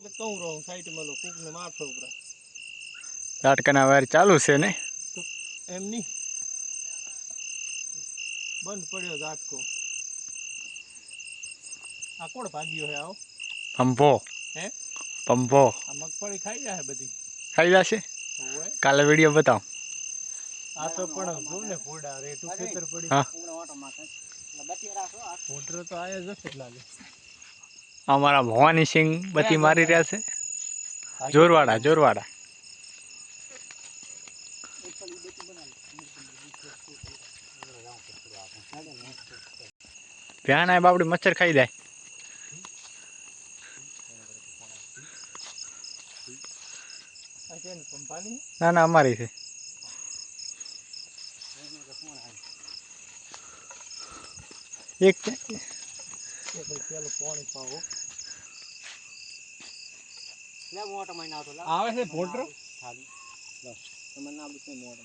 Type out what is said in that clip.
એટલે કહું રહું સાઈડમાં લો કૂકને મારતો ઉપરા લાટકાના વાયર ચાલુ છે ને તો એમ નહીં બંધ પડ્યો ઝાટકો આ કોણ ભાગ્યો હે આવો પંપો હે પંપો આ મગફળી ખાઈ જાય બધી ખાઈ જશે ઓવે કાલે વિડીયો બતાવ આ તો પણ જો ને ફોડા રેટું ખેતર પડી હા ફોટરો તો આયા જશે જ લાગે અમારા ભવાની સિંહ બધી મારી રહ્યા છે. જોરવાડા જોરવાડા ભ્યાન આ બાપડી મચ્છર ખાઈ જાય. ને ના અમારી છે. એક. એ ભાઈ પેલું પાણી પાવો. આવે છે ફોટરો તમારે ના બધું મોટો